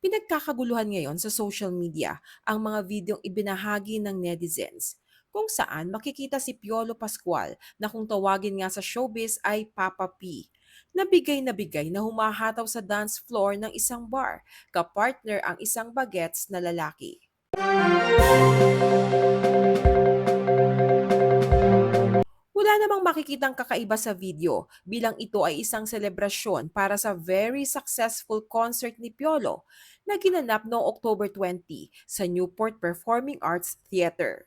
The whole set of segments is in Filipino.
Pinagkakaguluhan ngayon sa social media ang mga videong ibinahagi ng netizens kung saan makikita si Piolo Pascual na kung tawagin nga sa showbiz ay Papa P. Nabigay na bigay na humahataw sa dance floor ng isang bar, kapartner ang isang bagets na lalaki. Wala makikitang kakaiba sa video bilang ito ay isang selebrasyon para sa very successful concert ni Piolo na ginanap noong October 20 sa Newport Performing Arts Theater.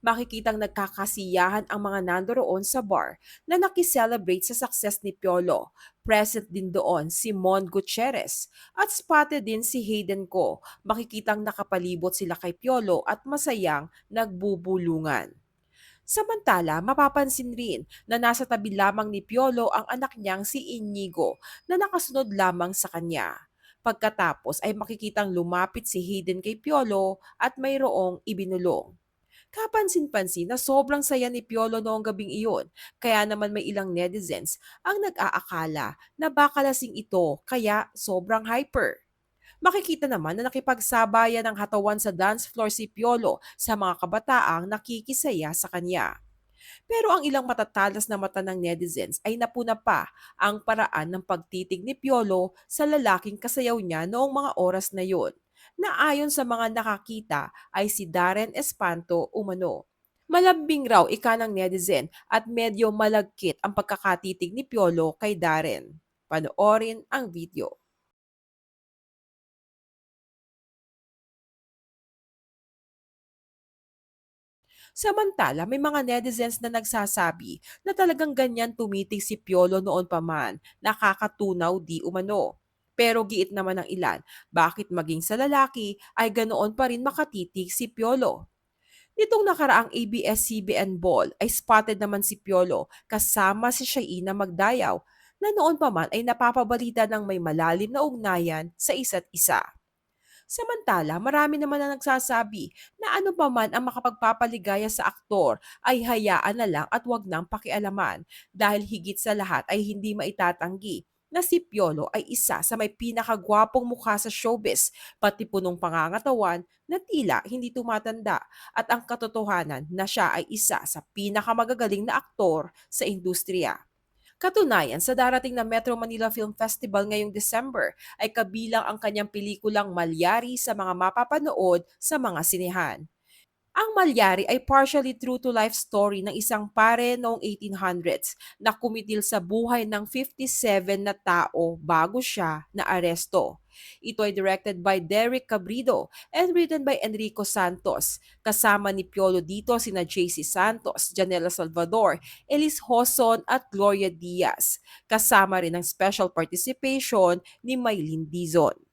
Makikitang nagkakasiyahan ang mga nandoroon sa bar na nakiselebrate sa success ni Piolo. Present din doon si Mon Gutierrez at spotted din si Hayden Ko. Makikitang nakapalibot sila kay Piolo at masayang nagbubulungan. Samantala, mapapansin rin na nasa tabi lamang ni Piolo ang anak niyang si Inigo na nakasunod lamang sa kanya. Pagkatapos ay makikitang lumapit si Hayden kay Piolo at mayroong ibinulong. Kapansin-pansin na sobrang saya ni Piolo noong gabing iyon, kaya naman may ilang netizens ang nag-aakala na baka lasing ito kaya sobrang hyper. Makikita naman na nakipagsabayan ng hatawan sa dance floor si Piolo sa mga kabataang nakikisaya sa kanya. Pero ang ilang matatalas na mata ng netizens ay napuna pa ang paraan ng pagtitig ni Piolo sa lalaking kasayaw niya noong mga oras na yon, na ayon sa mga nakakita ay si Darren Espanto umano. Malambing raw ika ng netizen at medyo malagkit ang pagkakatitig ni Piolo kay Darren. Panoorin ang video. Samantala, may mga netizens na nagsasabi na talagang ganyan tumitig si Piolo noon pa man, nakakatunaw di umano. Pero giit naman ng ilan, bakit maging sa lalaki ay ganoon pa rin makatitig si Piolo? Nitong nakaraang ABS-CBN Ball ay spotted naman si Piolo kasama si Shaina Magdayaw na noon pa man ay napapabalita ng may malalim na ugnayan sa isa't isa. Samantala, marami naman na nagsasabi na ano pa man ang makapagpapaligaya sa aktor ay hayaan na lang at wag nang pakialaman dahil higit sa lahat ay hindi maitatanggi na si Piolo ay isa sa may pinakagwapong mukha sa showbiz, pati punong pangangatawan na tila hindi tumatanda at ang katotohanan na siya ay isa sa pinakamagagaling na aktor sa industriya. Katunayan, sa darating na Metro Manila Film Festival ngayong December ay kabilang ang kanyang pelikulang Malyari sa mga mapapanood sa mga sinehan. Ang Malyari ay partially true to life story ng isang pare noong 1800s na kumitil sa buhay ng 57 na tao bago siya na aresto. Ito ay directed by Derek Cabrido and written by Enrico Santos. Kasama ni Piolo dito sina JC Santos, Janela Salvador, Elis Hoson at Gloria Diaz. Kasama rin ang special participation ni Maylin Dizon.